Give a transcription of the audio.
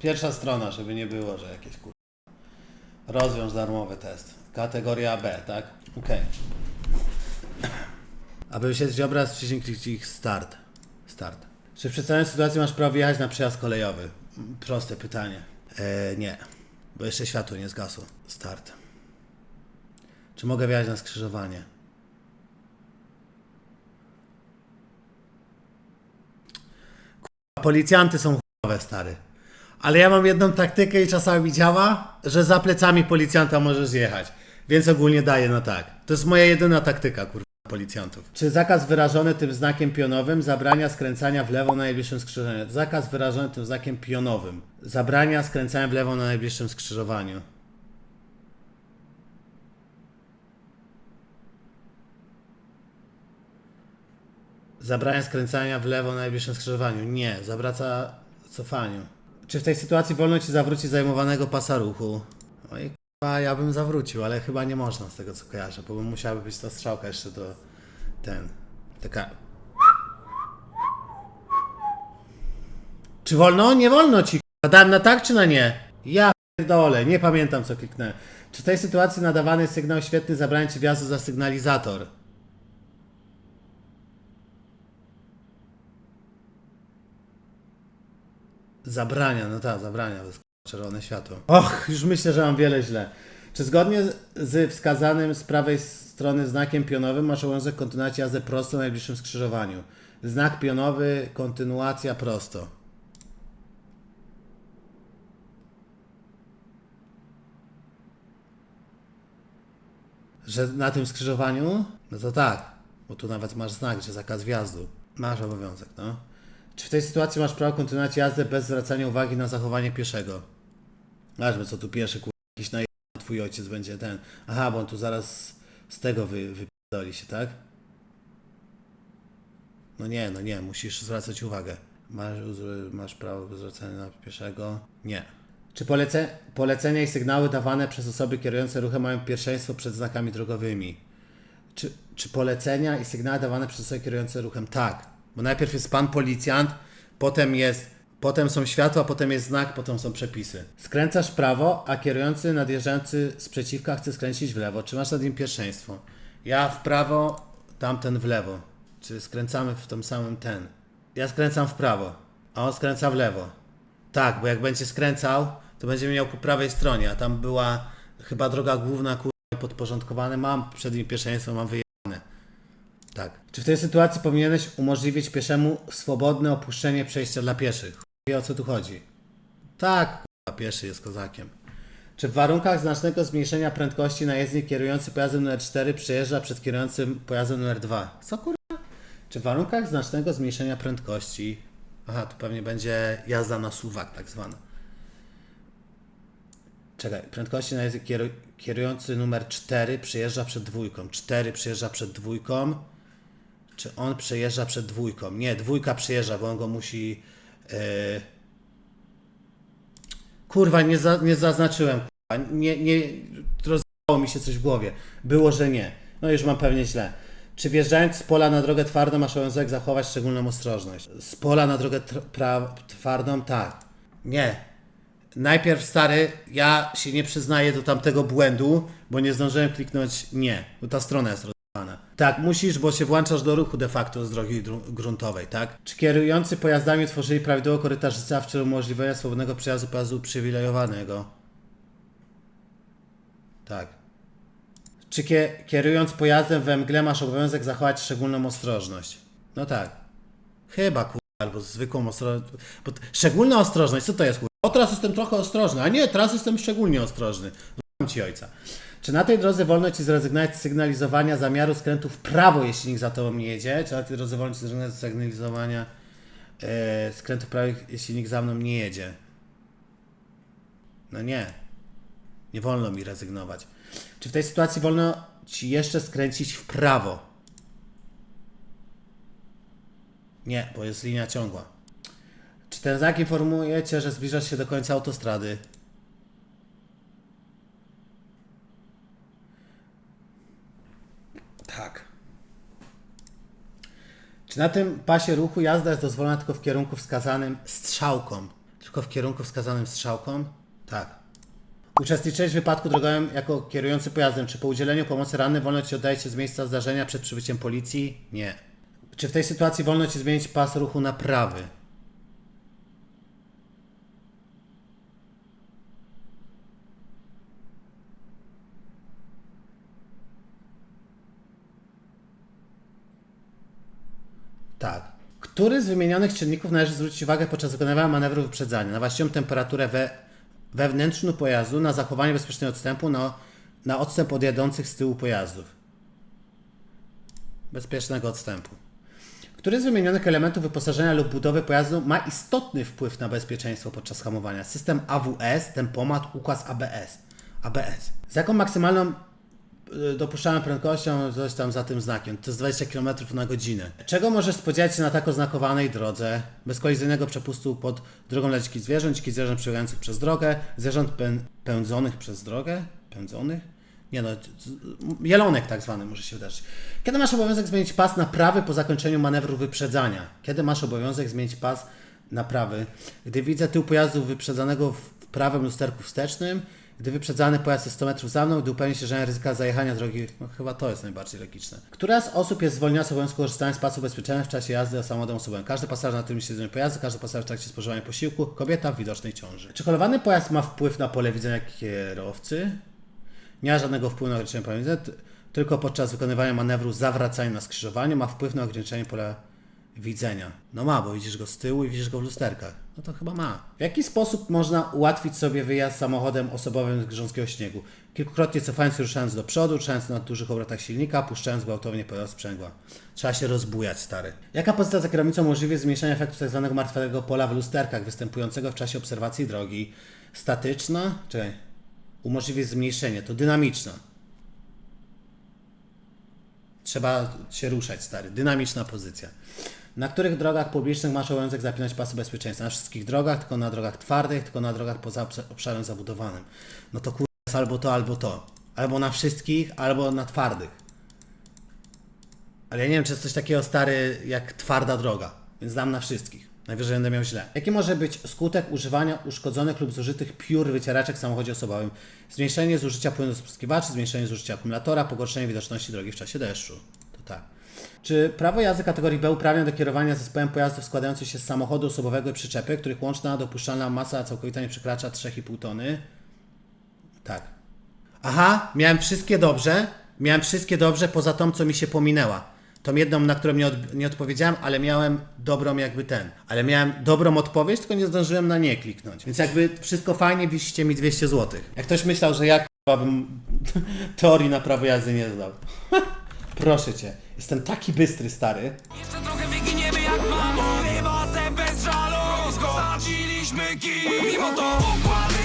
Pierwsza strona, żeby nie było, że jakieś kur... Rozwiąż darmowy test. Kategoria B, tak? Okej. Aby wyświetlić obraz, wciśnij kliknij start. Start. Czy w przedstawionej sytuacji masz prawo jechać na przejazd kolejowy? Mm, Proste pytanie. Eee, nie. Bo jeszcze światło nie zgasło. Start. Czy mogę wjechać na skrzyżowanie? Kurwa, Policjanty są chujowe, stary. Ale ja mam jedną taktykę i czasami działa, że za plecami policjanta możesz jechać. Więc ogólnie daję na tak. To jest moja jedyna taktyka, kurwa, policjantów. Czy zakaz wyrażony tym znakiem pionowym zabrania skręcania w lewo na najbliższym skrzyżowaniu? Zakaz wyrażony tym znakiem pionowym zabrania skręcania w lewo na najbliższym skrzyżowaniu. Zabrania skręcania w lewo na najbliższym skrzyżowaniu. Nie, zabraca cofaniu. Czy w tej sytuacji wolno ci zawrócić zajmowanego pasa ruchu? Oj, k***a, ja bym zawrócił, ale chyba nie można z tego co kojarzę, bo by musiała być ta strzałka jeszcze do ten. Taka. Czy wolno? Nie wolno ci. k***a. Dałem na tak czy na nie? Ja dole, nie pamiętam co kliknąłem. Czy w tej sytuacji nadawany jest sygnał świetny zabrania ci wjazdu za sygnalizator? Zabrania, no tak, zabrania, czerwone światło. Och, już myślę, że mam wiele źle. Czy zgodnie z wskazanym z prawej strony znakiem pionowym masz obowiązek kontynuacji jazdy prosto na najbliższym skrzyżowaniu? Znak pionowy, kontynuacja prosto. Że na tym skrzyżowaniu? No to tak, bo tu nawet masz znak, że zakaz wjazdu. Masz obowiązek, no. Czy w tej sytuacji masz prawo kontynuować jazdę bez zwracania uwagi na zachowanie pieszego? Zobaczmy, co tu pieszy, kur... jakiś na twój ojciec będzie ten. Aha, bo on tu zaraz z tego wy, wypierdoli się, tak? No nie, no nie, musisz zwracać uwagę. Masz, masz prawo zwracania na pieszego? Nie. Czy polece, polecenia i sygnały dawane przez osoby kierujące ruchem mają pierwszeństwo przed znakami drogowymi? Czy, czy polecenia i sygnały dawane przez osoby kierujące ruchem? Tak. Bo najpierw jest pan policjant, potem jest, potem są światła, potem jest znak, potem są przepisy. Skręcasz prawo, a kierujący nadjeżdżający z przeciwka chce skręcić w lewo. Czy masz nad nim pierwszeństwo? Ja w prawo, tamten w lewo. Czy skręcamy w tym samym ten? Ja skręcam w prawo, a on skręca w lewo. Tak, bo jak będzie skręcał, to będzie miał po prawej stronie, a tam była chyba droga główna, kurwa, podporządkowane. Mam przed nim pierwszeństwo, mam wyjebane. Tak. Czy w tej sytuacji powinieneś umożliwić pieszemu swobodne opuszczenie przejścia dla pieszych? Wie o co tu chodzi? Tak, kurwa, pieszy jest kozakiem. Czy w warunkach znacznego zmniejszenia prędkości najezdnik kierujący pojazdem numer 4 przejeżdża przed kierującym pojazdem numer 2? Co kurwa? Czy w warunkach znacznego zmniejszenia prędkości... Aha, tu pewnie będzie jazda na suwak tak zwana. Czekaj, prędkości na język kieru, kierujący numer 4 przejeżdża przed dwójką. 4 przejeżdża przed dwójką. Czy on przejeżdża przed dwójką? Nie, dwójka przejeżdża, bo on go musi. e, Kurwa, nie, za, nie zaznaczyłem. Kurwa. Nie, nie. Rozdało mi się coś w głowie. Było, że nie. No już mam pewnie źle. Czy wjeżdżając z pola na drogę twardą masz obowiązek zachować szczególną ostrożność? Z pola na drogę twardą? Tak. Nie. Najpierw stary, ja się nie przyznaję do tamtego błędu, bo nie zdążyłem kliknąć nie, bo ta strona jest rozwiązana. Tak, musisz, bo się włączasz do ruchu de facto z drogi gruntowej, tak? Czy kierujący pojazdami tworzyli prawidłowo korytarz celu umożliwienia swobodnego przejazdu pojazdu uprzywilejowanego? Tak. Czy kie- kierując pojazdem we mgle masz obowiązek zachować szczególną ostrożność? No tak. Chyba kurwa, albo zwykłą ostrożność. Bo szczególna ostrożność, co to jest kurwa? O, teraz jestem trochę ostrożny, a nie, teraz jestem szczególnie ostrożny. Znam ci ojca. Czy na tej drodze wolno ci zrezygnować z sygnalizowania zamiaru skrętu w prawo, jeśli nikt za tobą nie jedzie? Czy na tej drodze wolno ci zrezygnować z sygnalizowania e, skrętu w prawo, jeśli nikt za mną nie jedzie? No nie. Nie wolno mi rezygnować. Czy w tej sytuacji wolno ci jeszcze skręcić w prawo? Nie, bo jest linia ciągła. Czy ten znak informuje cię, że zbliżasz się do końca autostrady? Tak. Czy na tym pasie ruchu jazda jest dozwolona tylko w kierunku wskazanym strzałką? Tylko w kierunku wskazanym strzałką? Tak. Uczestniczyłeś w wypadku drogowym jako kierujący pojazdem. Czy po udzieleniu pomocy ranny wolno ci oddaje się z miejsca zdarzenia przed przybyciem policji? Nie. Czy w tej sytuacji wolno ci zmienić pas ruchu na prawy? Tak. Który z wymienionych czynników należy zwrócić uwagę podczas wykonywania manewru wyprzedzania? Na właściwą temperaturę we, we wnętrzu pojazdu, na zachowanie bezpiecznego odstępu, na, na odstęp od jadących z tyłu pojazdów. Bezpiecznego odstępu. Który z wymienionych elementów wyposażenia lub budowy pojazdu ma istotny wpływ na bezpieczeństwo podczas hamowania? System AWS, tempomat, układ ABS. ABS. Z jaką maksymalną dopuszczalną prędkością coś tam za tym znakiem? To jest 20 km na godzinę. Czego możesz spodziewać się na tak oznakowanej drodze? Bez kolizyjnego przepustu pod drogą dla dzikich zwierząt, dzikich zwierząt przebiegających przez drogę, zwierząt pę- pędzonych przez drogę? Pędzonych? Nie no, jelonek tak zwany może się wydarzyć. Kiedy masz obowiązek zmienić pas na prawy po zakończeniu manewru wyprzedzania? Kiedy masz obowiązek zmienić pas na prawy? Gdy widzę tył pojazdu wyprzedzanego w prawym lusterku wstecznym, gdy wyprzedzany pojazd jest 100 metrów za mną, gdy upewni się, że nie ryzyka zajechania drogi, no chyba to jest najbardziej logiczne. Która z osób jest zwolniona z obowiązku korzystania z pasu ubezpieczenia w czasie jazdy samochodem osobowym? Każdy pasażer na tym siedzeniu pojazdu, każdy pasażer w trakcie spożywania posiłku, kobieta w widocznej ciąży. Czy kolowany pojazd ma wpływ na pole widzenia kierowcy? Nie ma żadnego wpływu na ograniczenie pola widzenia, ty- tylko podczas wykonywania manewru zawracania na skrzyżowaniu ma wpływ na ograniczenie pola widzenia. No ma, bo widzisz go z tyłu i widzisz go w lusterkach. No to chyba ma. W jaki sposób można ułatwić sobie wyjazd samochodem osobowym z grząskiego śniegu? Kilkukrotnie cofając ruszając do przodu, ruszając na dużych obrotach silnika, puszczając gwałtownie pojazd sprzęgła. Trzeba się rozbujać, stary. Jaka pozycja za kierownicą umożliwia zmniejszenie efektu tzw. martwego pola w lusterkach występującego w czasie obserwacji drogi? Statyczna? Czekaj. Umożliwi zmniejszenie. To dynamiczna. Trzeba się ruszać, stary. Dynamiczna pozycja. Na których drogach publicznych masz obowiązek zapinać pasy bezpieczeństwa? Na wszystkich drogach, tylko na drogach twardych, tylko na drogach poza obsz- obszarem zabudowanym. No to kur... jest albo to, albo to. Albo na wszystkich, albo na twardych. Ale ja nie wiem, czy jest coś takiego stary jak twarda droga, więc dam na wszystkich. Najwyżej będę miał źle. Jaki może być skutek używania uszkodzonych lub zużytych piór wycieraczek w samochodzie osobowym? Zmniejszenie zużycia płynu spryskiwaczy, zmniejszenie zużycia akumulatora, pogorszenie widoczności drogi w czasie deszczu. To tak. Czy prawo jazdy kategorii B uprawnia do kierowania zespołem pojazdów składających się z samochodu osobowego i przyczepy, których łączna dopuszczalna masa całkowita nie przekracza 3,5 tony? Tak. Aha, miałem wszystkie dobrze. Miałem wszystkie dobrze, poza tą, co mi się pominęła. Tą jedną, na którą nie, od, nie odpowiedziałem, ale miałem dobrą jakby ten. Ale miałem dobrą odpowiedź, tylko nie zdążyłem na nie kliknąć. Więc jakby wszystko fajnie, wisicie mi 200 zł. Jak ktoś myślał, że ja bym teorii na prawo jazdy nie zdał. Proszę cię, jestem taki bystry, stary. Jeszcze trochę wyginiemy jak mamo Chyba bez żalu Zasadziliśmy kij Mimo to układ